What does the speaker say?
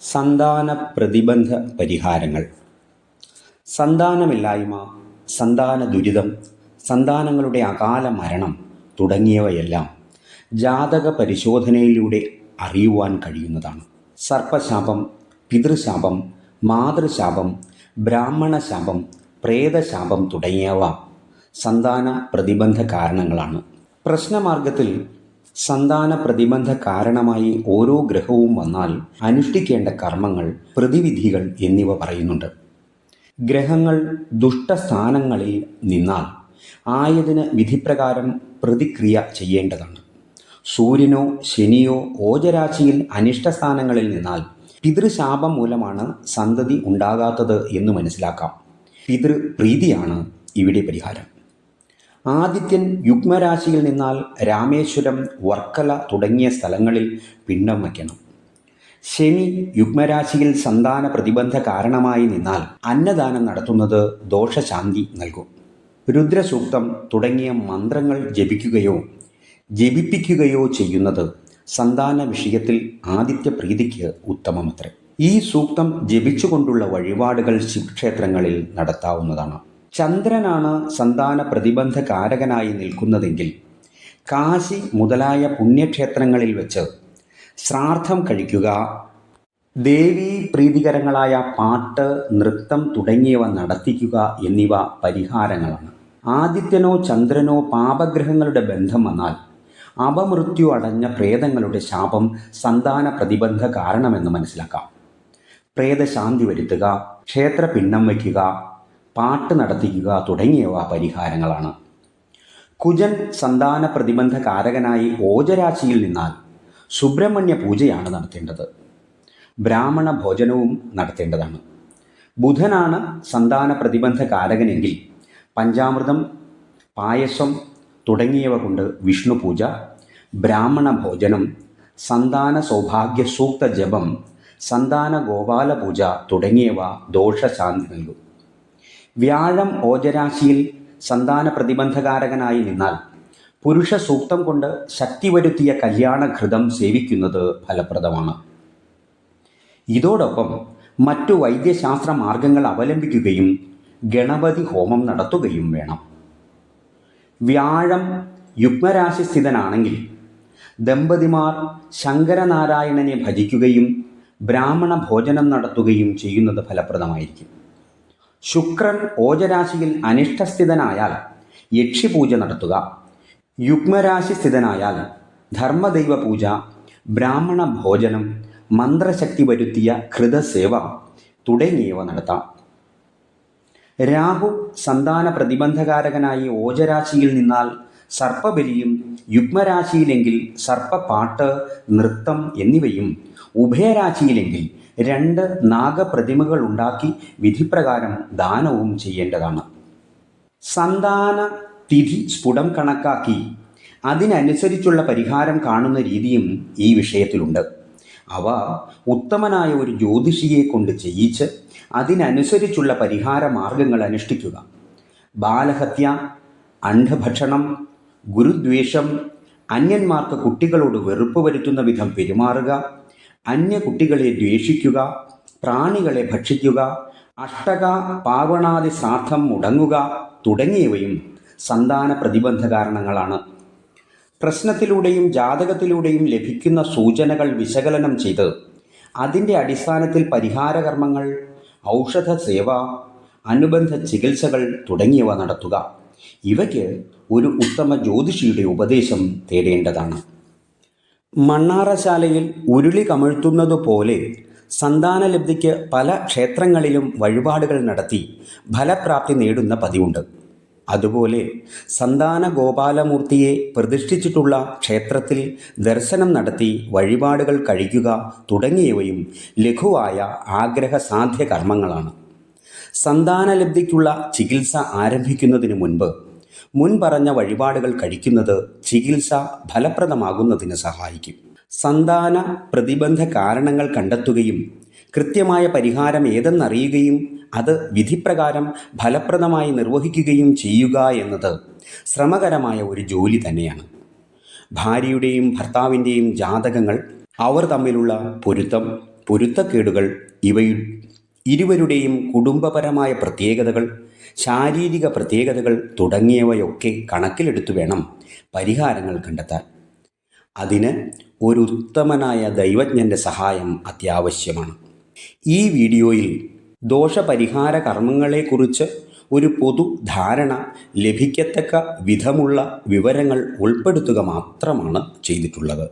സന്താന പ്രതിബന്ധ പരിഹാരങ്ങൾ. സന്താനമില്ലായ്മ സന്താന ദുരിതം സന്താനങ്ങളുടെ അകാല മരണം തുടങ്ങിയവയെല്ലാം ജാതക പരിശോധനയിലൂടെ അറിയുവാൻ കഴിയുന്നതാണ്. സർപ്പശാപം പിതൃശാപം മാതൃശാപം ബ്രാഹ്മണശാപം പ്രേതശാപം തുടങ്ങിയവ സന്താന പ്രതിബന്ധ കാരണങ്ങളാണ്. പ്രശ്നമാർഗത്തിൽ സന്താന പ്രതിബന്ധ കാരണമായി ഓരോ ഗ്രഹവും വന്നാൽ അനുഷ്ഠിക്കേണ്ട കർമ്മങ്ങൾ പ്രതിവിധികൾ എന്നിവ പറയുന്നുണ്ട്. ഗ്രഹങ്ങൾ ദുഷ്ടസ്ഥാനങ്ങളിൽ നിന്നാൽ ആയതിന് വിധിപ്രകാരം പ്രതിക്രിയ ചെയ്യേണ്ടതാണ്. സൂര്യനോ ശനിയോ ഓജരാശിയിൽ അനിഷ്ടസ്ഥാനങ്ങളിൽ നിന്നാൽ പിതൃശാപം മൂലമാണ് സന്തതി ഉണ്ടാകാത്തത് എന്ന് മനസ്സിലാക്കാം. പിതൃപ്രീതിയാണ് ഇവിടെ പരിഹാരം. ആദിത്യൻ യുഗ്മരാശിയിൽ നിന്നാൽ രാമേശ്വരം വർക്കല തുടങ്ങിയ സ്ഥലങ്ങളിൽ പിണ്ഡം വയ്ക്കണം. ശനി യുഗ്മരാശിയിൽ സന്താന പ്രതിബന്ധ കാരണമായി നിന്നാൽ അന്നദാനം നടത്തുന്നത് ദോഷശാന്തി നൽകും. രുദ്രസൂക്തം തുടങ്ങിയ മന്ത്രങ്ങൾ ജപിക്കുകയോ ജപിപ്പിക്കുകയോ ചെയ്യുന്നത് സന്താന വിഷയത്തിൽ ആദിത്യ പ്രീതിക്ക് ഉത്തമമത്രേ. ഈ സൂക്തം ജപിച്ചുകൊണ്ടുള്ള വഴിപാടുകൾ ശിവക്ഷേത്രങ്ങളിൽ നടത്താവുന്നതാണ്. ചന്ദ്രനാണ് സന്താന പ്രതിബന്ധകാരകനായി നിൽക്കുന്നതെങ്കിൽ കാശി മുതലായ പുണ്യക്ഷേത്രങ്ങളിൽ വെച്ച് ശ്രാദ്ധം കഴിക്കുക ദേവീ പ്രീതികരങ്ങളായ പാട്ട് നൃത്തം തുടങ്ങിയവ നടത്തിക്കുക എന്നിവ പരിഹാരങ്ങളാണ്. ആദിത്യനോ ചന്ദ്രനോ പാപഗ്രഹങ്ങളുടെ ബന്ധം വന്നാൽ അപമൃത്യു അടഞ്ഞ പ്രേതങ്ങളുടെ ശാപം സന്താന പ്രതിബന്ധ കാരണമെന്ന് മനസ്സിലാക്കാം. പ്രേതശാന്തി വരുത്തുക ക്ഷേത്ര പിണ്ണം വയ്ക്കുക പാട്ട് നടത്തിക്കുക തുടങ്ങിയവ പരിഹാരങ്ങളാണ്. കുജൻ സന്താന പ്രതിബന്ധ കാരകനായി ഓജരാശിയിൽ നിന്നാൽ സുബ്രഹ്മണ്യ പൂജയാണ് നടത്തേണ്ടത്. ബ്രാഹ്മണ ഭോജനവും നടത്തേണ്ടതാണ്. ബുധനാണ് സന്താന പ്രതിബന്ധ കാരകനെങ്കിൽ പഞ്ചാമൃതം പായസം തുടങ്ങിയവ കൊണ്ട് വിഷ്ണു പൂജ ബ്രാഹ്മണ ഭോജനം സന്താന സൗഭാഗ്യ സൂക്ത ജപം സന്താന ഗോപാല പൂജ തുടങ്ങിയവ ദോഷശാന്തി നൽകും വ്യാഴം ഓജരാശിയിൽ സന്താന പ്രതിബന്ധകാരകനായി നിന്നാൽ പുരുഷ സൂക്തം കൊണ്ട് ശക്തി വരുത്തിയ കല്യാണഘൃതം സേവിക്കുന്നത് ഫലപ്രദമാണ്. ഇതോടൊപ്പം മറ്റു വൈദ്യശാസ്ത്ര മാർഗങ്ങൾ അവലംബിക്കുകയും ഗണപതി ഹോമം നടത്തുകയും വേണം. വ്യാഴം യുഗ്മരാശി സ്ഥിതനാണെങ്കിൽ ദമ്പതിമാർ ശങ്കരനാരായണനെ ഭജിക്കുകയും ബ്രാഹ്മണ ഭോജനം നടത്തുകയും ചെയ്യുന്നത് ഫലപ്രദമായിരിക്കും. ശുക്രൻ ഓജരാശിയിൽ അനിഷ്ടസ്ഥിതനായാൽ യക്ഷിപൂജ നടത്തുക. യുഗ്മരാശി സ്ഥിതനായാൽ ധർമ്മദൈവ പൂജ ബ്രാഹ്മണ ഭോജനം മന്ത്രശക്തി വരുത്തിയ കൃതസേവ തുടങ്ങിയവ നടത്താം. രാഹു സന്താന പ്രതിബന്ധകാരകനായി ഓജരാശിയിൽ നിന്നാൽ സർപ്പബലിയും യുഗ്മരാശിയിലെങ്കിൽ സർപ്പപാട്ട് നൃത്തം എന്നിവയും ഉഭയരാശിയിലെങ്കിൽ രണ്ട് നാഗപ്രതിമകൾ ഉണ്ടാക്കി വിധിപ്രകാരം ദാനവും ചെയ്യേണ്ടതാണ്. സന്താന തിഥി സ്ഫുടം കണക്കാക്കി അതിനനുസരിച്ചുള്ള പരിഹാരം കാണുന്ന രീതിയും ഈ വിഷയത്തിലുണ്ട്. അവ ഉത്തമനായ ഒരു ജ്യോതിഷിയെ കൊണ്ട് ചെയ്യിച്ച് അതിനനുസരിച്ചുള്ള പരിഹാര മാർഗങ്ങൾ അനുഷ്ഠിക്കുക. ബാലഹത്യ അണ്ഡഭക്ഷണം ഗുരുദ്വേഷം അന്യന്മാർക്ക് കുട്ടികളോട് വെറുപ്പ് വരുത്തുന്ന വിധം പെരുമാറുക അന്യ കുട്ടികളെ ദ്വേഷിക്കുക പ്രാണികളെ ഭക്ഷിക്കുക അഷ്ടക പാവണാദി ശ്രാദ്ധം മുടങ്ങുക തുടങ്ങിയവയും സന്താന പ്രതിബന്ധ കാരണങ്ങളാണ്. പ്രശ്നത്തിലൂടെയും ജാതകത്തിലൂടെയും ലഭിക്കുന്ന സൂചനകൾ വിശകലനം ചെയ്ത് അതിന്റെ അടിസ്ഥാനത്തിൽ പരിഹാരകർമ്മങ്ങൾ ഔഷധ സേവ അനുബന്ധ ചികിത്സകൾ തുടങ്ങിയവ നടത്തുക. ഇവയ്ക്ക് ഒരു ഉത്തമ ജ്യോതിഷിയുടെ ഉപദേശം തേടേണ്ടതാണ്. മണ്ണാറശാലയിൽ ഉരുളി കമഴ്ത്തുന്നതുപോലെ സന്താനലബ്ധിക്ക് പല ക്ഷേത്രങ്ങളിലും വഴിപാടുകൾ നടത്തി ഫലപ്രാപ്തി നേടുന്ന പതിവുണ്ട്. അതുപോലെ സന്താന ഗോപാലമൂർത്തിയെ പ്രതിഷ്ഠിച്ചിട്ടുള്ള ക്ഷേത്രത്തിൽ ദർശനം നടത്തി വഴിപാടുകൾ കഴിക്കുക തുടങ്ങിയവയും ലഘുവായ ആഗ്രഹസാധ്യ കർമ്മങ്ങളാണ് സന്താനലബ്ധിക്കുള്ള ചികിത്സ ആരംഭിക്കുന്നതിന് മുൻപ് മുൻ പറഞ്ഞ വഴിപാടുകൾ കഴിക്കുന്നത് ചികിത്സ ഫലപ്രദമാകുന്നതിന് സഹായിക്കും. സന്താന പ്രതിബന്ധ കാരണങ്ങൾ കണ്ടെത്തുകയും കൃത്യമായ പരിഹാരം ഏതെന്നറിയുകയും അത് വിധിപ്രകാരം ഫലപ്രദമായി നിർവഹിക്കുകയും ചെയ്യുക എന്നത് ശ്രമകരമായ ഒരു ജോലി തന്നെയാണ്. ഭാര്യയുടെയും ഭർത്താവിന്റെയും ജാതകങ്ങൾ അവർ തമ്മിലുള്ള പൊരുത്തം പൊരുത്തക്കേടുകൾ ഇവയു ഇരുവരുടെയും കുടുംബപരമായ പ്രത്യേകതകൾ ശാരീരിക പ്രത്യേകതകൾ തുടങ്ങിയവയൊക്കെ കണക്കിലെടുത്തു വേണം പരിഹാരങ്ങൾ കണ്ടെത്താൻ. അതിന് ഒരു ഉത്തമനായ ദൈവജ്ഞന്റെ സഹായം അത്യാവശ്യമാണ്. ഈ വീഡിയോയിൽ ദോഷപരിഹാര കർമ്മങ്ങളെക്കുറിച്ച് ഒരു പൊതു ധാരണ ലഭിക്കത്തക്ക വിധമുള്ള വിവരങ്ങൾ ഉൾപ്പെടുത്തുക മാത്രമാണ് ചെയ്തിട്ടുള്ളത്.